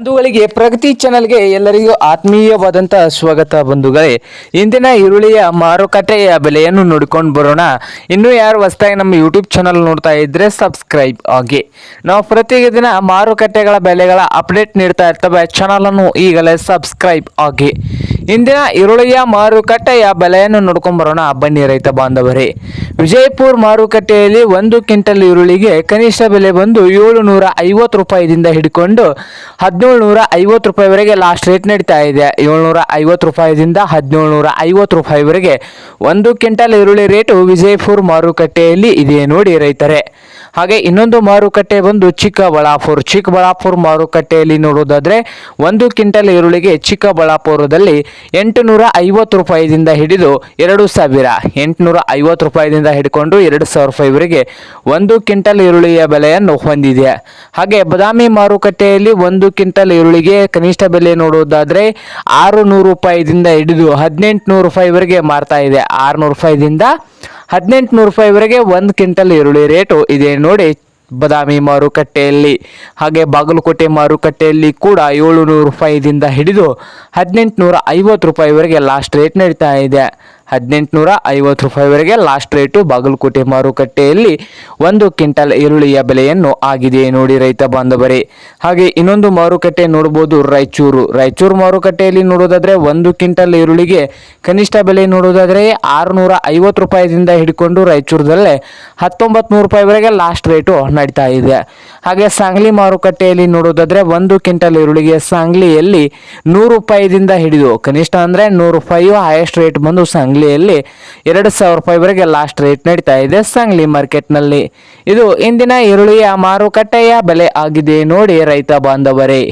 ಬಂಧುಗಳಿಗೆ ಪ್ರಗತಿ ಚಾನೆಲ್ಗೆ ಎಲ್ಲರಿಗೂ ಆತ್ಮೀಯವಾದಂಥ ಸ್ವಾಗತ ಬಂಧುಗಳೇ. ಇಂದಿನ ಈರುಳ್ಳಿಯ ಮಾರುಕಟ್ಟೆಯ ಬೆಲೆಯನ್ನು ನೋಡಿಕೊಂಡು ಬರೋಣ. ಇನ್ನೂ ಯಾರು ಹೊಸದಾಗಿ ನಮ್ಮ ಯೂಟ್ಯೂಬ್ ಚಾನಲ್ ನೋಡ್ತಾ ಇದ್ದರೆ ಸಬ್ಸ್ಕ್ರೈಬ್ ಆಗಿ. ನಾವು ಪ್ರತಿದಿನ ಮಾರುಕಟ್ಟೆಗಳ ಬೆಲೆಗಳ ಅಪ್ಡೇಟ್ ನೀಡ್ತಾ ಇರ್ತವೆ. ಚಾನಲನ್ನು ಈಗಲೇ ಸಬ್ಸ್ಕ್ರೈಬ್ ಆಗಿ. ಇಂದಿನ ಈರುಳ್ಳಿಯ ಮಾರುಕಟ್ಟೆಯ ಬೆಲೆಯನ್ನು ನೋಡ್ಕೊಂಡು ಬರೋಣ. ಬನ್ನಿ ರೈತ ಬಾಂಧವರೇ. ವಿಜಯಪುರ ಮಾರುಕಟ್ಟೆಯಲ್ಲಿ ಒಂದು ಕ್ವಿಂಟಲ್ ಈರುಳ್ಳಿಗೆ ಕನಿಷ್ಠ ಬೆಲೆ ಬಂದು ಏಳು ನೂರ ಐವತ್ತು ರೂಪಾಯಿದಿಂದ ಹಿಡ್ಕೊಂಡು ಹದಿನೇಳು ನೂರ ಐವತ್ತು ರೂಪಾಯಿವರೆಗೆ ಲಾಸ್ಟ್ ರೇಟ್ ನಡೀತಾ ಇದೆ. ಏಳ್ನೂರ ಐವತ್ತು ರೂಪಾಯಿದಿಂದ ಹದಿನೇಳು ನೂರ ಐವತ್ತು ರೂಪಾಯಿವರೆಗೆ ಒಂದು ಕ್ವಿಂಟಲ್ ಈರುಳ್ಳಿ ರೇಟು ವಿಜಯಪುರ ಮಾರುಕಟ್ಟೆಯಲ್ಲಿ ಇದೆ ನೋಡಿ ರೈತರೇ. ಹಾಗೆ ಇನ್ನೊಂದು ಮಾರುಕಟ್ಟೆ ಬಂದು ಚಿಕ್ಕಬಳ್ಳಾಪುರ. ಚಿಕ್ಕಬಳ್ಳಾಪುರ ಮಾರುಕಟ್ಟೆಯಲ್ಲಿ ನೋಡೋದಾದ್ರೆ ಒಂದು ಕ್ವಿಂಟಲ್ ಈರುಳ್ಳಿಗೆ ಚಿಕ್ಕಬಳ್ಳಾಪುರದಲ್ಲಿ ಎಂಟುನೂರ ಐವತ್ತು ರೂಪಾಯಿದಿಂದ ಹಿಡಿದು ಎರಡು ಸಾವಿರ. ಎಂಟುನೂರ ಐವತ್ತು ರೂಪಾಯಿದಿಂದ ಹಿಡ್ಕೊಂಡು ಎರಡು ಸಾವಿರ ರೂಪಾಯಿವರೆಗೆ ಒಂದು ಕ್ವಿಂಟಲ್ ಈರುಳ್ಳಿಯ ಬೆಲೆಯನ್ನು ಹೊಂದಿದೆ. ಹಾಗೆ ಬದಾಮಿ ಮಾರುಕಟ್ಟೆಯಲ್ಲಿ ಒಂದು ಕ್ವಿಂಟಲ್ ಈರುಳ್ಳಿಗೆ ಕನಿಷ್ಠ ಬೆಲೆ ನೋಡುವುದಾದ್ರೆ ಆರು ನೂರು ರೂಪಾಯಿದಿಂದ ಹಿಡಿದು ಹದಿನೆಂಟು ನೂರು ರೂಪಾಯಿವರೆಗೆ ಮಾರ್ತಾ ಇದೆ. ಆರುನೂರು ರೂಪಾಯಿದಿಂದ ಹದಿನೆಂಟು ನೂರು ರೂಪಾಯಿವರೆಗೆ ಒಂದು ಕ್ವಿಂಟಲ್ ಈರುಳ್ಳಿ ರೇಟು ಇದೆ ನೋಡಿ. ಬದಾಮಿ ಮಾರುಕಟ್ಟೆಯಲ್ಲಿ ಹಾಗೆ ಬಾಗಲಕೋಟೆ ಮಾರುಕಟ್ಟೆಯಲ್ಲಿ ಕೂಡ ಏಳು ನೂರು ರೂಪಾಯಿದಿಂದ ಹಿಡಿದು ಹದಿನೆಂಟು ನೂರ ಐವತ್ತು ರೂಪಾಯಿವರೆಗೆ ಲಾಸ್ಟ್ ರೇಟ್ ನಡೀತಾ ಇದೆ. ಹದಿನೆಂಟುನೂರ ಐವತ್ತು ರೂಪಾಯಿವರೆಗೆ ಲಾಸ್ಟ್ ರೇಟು ಬಾಗಲಕೋಟೆ ಮಾರುಕಟ್ಟೆಯಲ್ಲಿ ಒಂದು ಕ್ವಿಂಟಲ್ ಈರುಳ್ಳಿಯ ಬೆಲೆಯನ್ನು ಆಗಿದೆ ನೋಡಿ ರೈತ ಬಾಂಧವರೇ. ಹಾಗೆ ಇನ್ನೊಂದು ಮಾರುಕಟ್ಟೆ ನೋಡ್ಬೋದು ರಾಯಚೂರು. ರಾಯಚೂರು ಮಾರುಕಟ್ಟೆಯಲ್ಲಿ ನೋಡೋದಾದ್ರೆ ಒಂದು ಕ್ವಿಂಟಲ್ ಈರುಳ್ಳಿಗೆ ಕನಿಷ್ಠ ಬೆಲೆ ನೋಡೋದಾದ್ರೆ ಆರುನೂರ ಐವತ್ತು ರೂಪಾಯಿದಿಂದ ಹಿಡ್ಕೊಂಡು ರಾಯಚೂರದಲ್ಲೇ ಹತ್ತೊಂಬತ್ತು ನೂರು ರೂಪಾಯಿವರೆಗೆ ಲಾಸ್ಟ್ ರೇಟು ನಡೀತಾ ಇದೆ. ಹಾಗೆ ಸಾಂಗ್ಲಿ ಮಾರುಕಟ್ಟೆಯಲ್ಲಿ ನೋಡೋದಾದ್ರೆ ಒಂದು ಕ್ವಿಂಟಲ್ ಈರುಳ್ಳಿಗೆ ಸಾಂಗ್ಲಿಯಲ್ಲಿ ನೂರು ರೂಪಾಯಿದಿಂದ ಹಿಡಿದು ಕನಿಷ್ಠ ಅಂದರೆ ನೂರು ರೂಪಾಯಿಯು ಹೈಯೆಸ್ಟ್ ರೇಟ್ ಬಂದು ಸಾಂಗ್ಲಿಯಲ್ಲಿ ಎರಡು ಸಾವಿರ ರೂಪಾಯಿವರೆಗೆ ಲಾಸ್ಟ್ ರೇಟ್ ನಡೀತಾ ಇದೆ ಸಾಂಗ್ಲಿ ಮಾರ್ಕೆಟ್ನಲ್ಲಿ ಇದು ಇಂದಿನ ಈರುಳ್ಳಿಯ ಮಾರುಕಟ್ಟೆಯ ಬೆಲೆ ಆಗಿದೆ ನೋಡಿ ರೈತ ಬಾಂಧವರೇ.